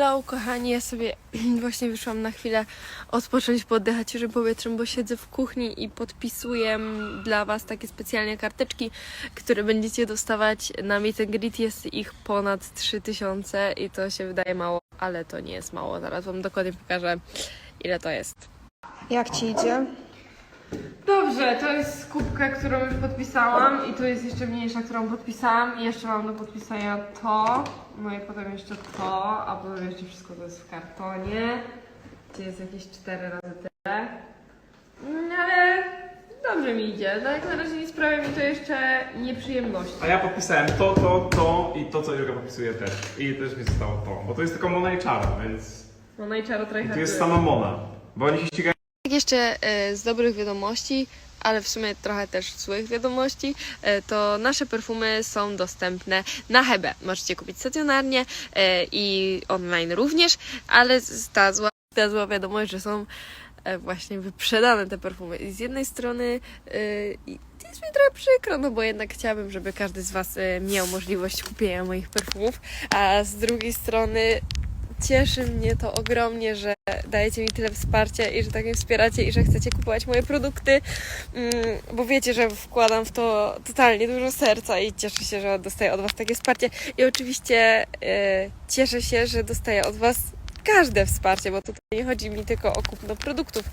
Hello, kochani, ja sobie właśnie wyszłam na chwilę odpocząć, poddychać świeżym powietrzem, bo siedzę w kuchni i podpisuję dla Was takie specjalnie karteczki, które będziecie dostawać na Meet and Greet. Jest ich ponad 3000 i to się wydaje mało, ale to nie jest mało. Zaraz Wam dokładnie pokażę, ile to jest. Jak ci idzie? Dobrze, to jest kubka, którą już podpisałam i tu jest jeszcze mniejsza, którą podpisałam i jeszcze mam do podpisania to, no i potem jeszcze to, a potem jeszcze wszystko to jest w kartonie, gdzie jest jakieś 4 razy tyle. Mm, Ale dobrze mi idzie, no jak na razie nie sprawia mi to jeszcze nieprzyjemności. A ja podpisałem to, to, to i to, co Jurga podpisuje też. I też mi zostało to, bo to jest tylko Mona i Czara, więc No no i czaro tu jest sama Mona. Bo oni się ścigają Tak jeszcze e, z dobrych wiadomości, ale w sumie trochę też złych wiadomości, e, to nasze perfumy są dostępne na Hebe. Możecie kupić stacjonarnie e, i online również, ale ta zła, ta zła wiadomość, że są właśnie wyprzedane te perfumy. I z jednej strony jest mi trochę przykro, no bo jednak chciałabym, żeby każdy z Was miał możliwość kupienia moich perfumów, a z drugiej strony cieszy mnie to ogromnie, że dajecie mi tyle wsparcia i że tak mnie wspieracie i że chcecie kupować moje produkty, mm, bo wiecie, że wkładam w to totalnie dużo serca i cieszę się, że dostaję od Was takie wsparcie. I oczywiście e, cieszę się, że dostaję od Was każde wsparcie, bo tutaj nie chodzi mi tylko o kupno produktów,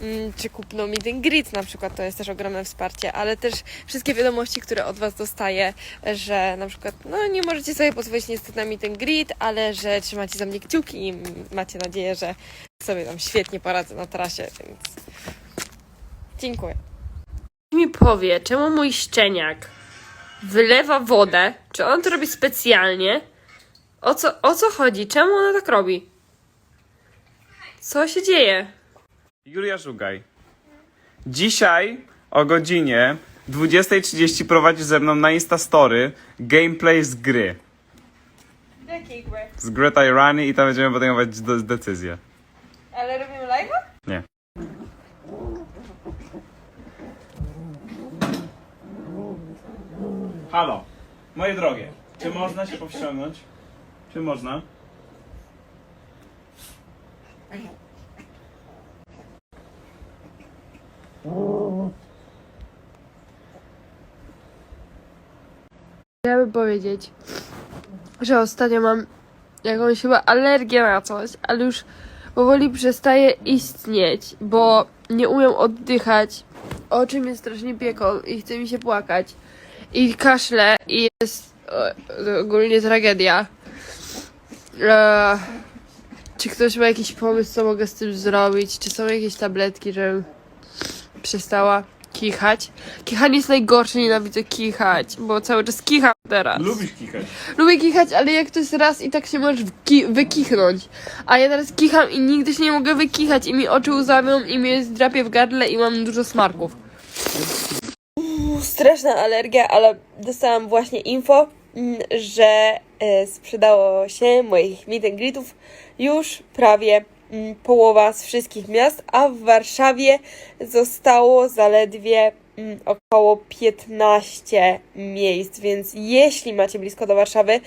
mm, czy kupno meet and greet na przykład, to jest też ogromne wsparcie, ale też wszystkie wiadomości, które od Was dostaję, że na przykład, no nie możecie sobie pozwolić niestety na meet and greet, ale że trzymacie za mnie kciuki i macie nadzieję, że sobie tam świetnie poradzę na trasie, więc dziękuję. mi powie, czemu mój szczeniak wylewa wodę? Czy on to robi specjalnie? O co, o co chodzi? Czemu ona tak robi? Co się dzieje? Julia Żugaj. Dzisiaj o godzinie 20.30 prowadzisz ze mną na Instastory gameplay z gry. Jakiej gry? Z gry Tyrani i tam będziemy podejmować de- decyzję. Ale robimy live'a? Nie. Halo, moje drogie, czy można się powściągnąć? Czy można? Chciałabym powiedzieć, że ostatnio mam jakąś chyba alergię na coś, ale już powoli przestaje istnieć, bo nie umiem oddychać, oczy mnie strasznie pieką i chce mi się płakać i kaszle i jest to ogólnie tragedia. Eee, czy ktoś ma jakiś pomysł, co mogę z tym zrobić? Czy są jakieś tabletki, żebym przestała kichać? Kichanie jest najgorsze, nienawidzę kichać, bo cały czas kicham teraz. Lubisz kichać. Lubię kichać, ale jak to jest raz i tak się możesz wki- wykichnąć. A ja teraz kicham i nigdy się nie mogę wykichać i mi oczy łzawią i mnie zdrapie w gardle i mam dużo smarków. Straszna alergia, ale dostałam właśnie info, mm, że sprzedało się moich meet and greetów już prawie mm, połowa z wszystkich miast, a w Warszawie zostało zaledwie mm, około 15 miejsc, więc jeśli macie blisko do Warszawy,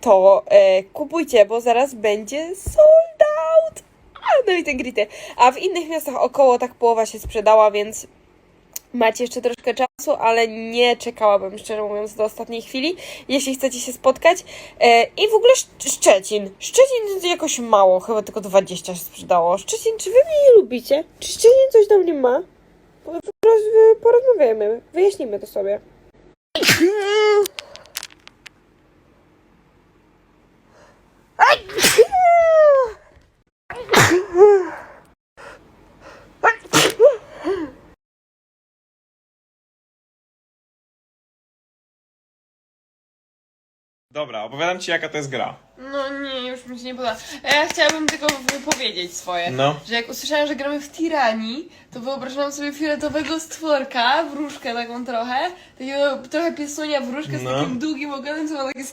to e, kupujcie, bo zaraz będzie sold out! A, no i grity. A w innych miastach około tak połowa się sprzedała, więc macie jeszcze troszkę czasu, ale nie czekałabym, szczerze mówiąc, do ostatniej chwili, jeśli chcecie się spotkać. E, I w ogóle Szcz- Szczecin. Szczecin jakoś mało, chyba tylko 20 się sprzedało. Szczecin, czy wy mnie nie lubicie? Czy Szczecin coś do mnie ma? Po- Poroz- Porozmawiajmy, wyjaśnimy to sobie. Dobra, opowiadam ci jaka to jest gra. No nie, już mi się nie podoba. Ja chciałabym tylko wypowiedzieć swoje. No. Że jak usłyszałam, że gramy w Tiranii, to wyobrażałam sobie fioletowego stworka, wróżkę taką trochę, takiego trochę piesunia wróżkę z No. takim długim ogonem, co ma takie